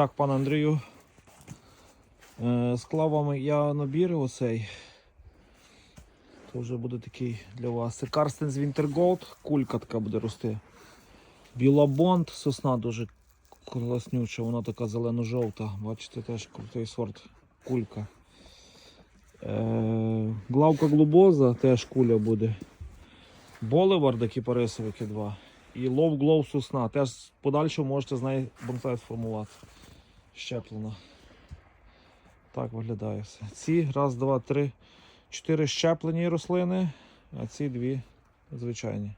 Так, пане Андрію. Е, склав вам я набір оцей. Це вже буде такий для вас. Це Карстенс Вінтерголд, кулька така буде рости. Білабонд, сосна дуже класнюча, вона така зелено-жовта. Бачите, теж крутий сорт кулька. Е, главка глубоза, теж куля буде. Боливарда кіпарисовики 2. І Love Glow сосна. Теж в подальшому можете з неї бонсай сформувати. Щеплена. Так виглядає все. Ці раз, два, три, чотири щеплені рослини, а ці дві звичайні.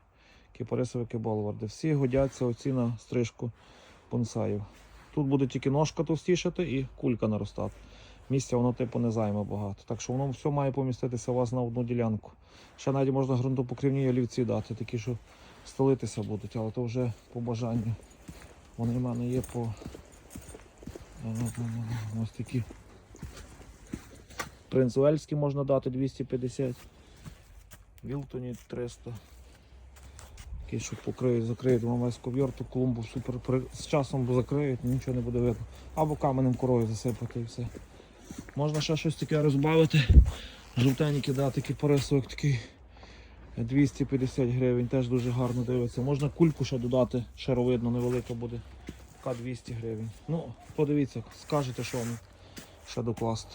Кіпарисовики Болварди. Всі годяться оці на стрижку бонсаїв. Тут буде тільки ножка товстішати і кулька наростати. Місця воно типу не займе багато. Так що воно все має поміститися у вас на одну ділянку. Ще навіть можна ґрунтопокрівні олівці дати, такі, що стелитися будуть, але то вже по бажанню. Вони в мене є по ось такі. Принц Уельський можна дати 250. Вілтоні 300. Такий, що покриють, закриють вам весь ковьор, ту клумбу супер з часом закриють, нічого не буде видно. Або каменем корою засипати і все. Можна ще щось таке розбавити. Жовтенький дати кіпарисовик такий 250 гривень, теж дуже гарно дивиться. Можна кульку ще додати, шаровидно, невелика буде. Така 200 гривень. Ну, подивіться, скажете, що вам ще докласти.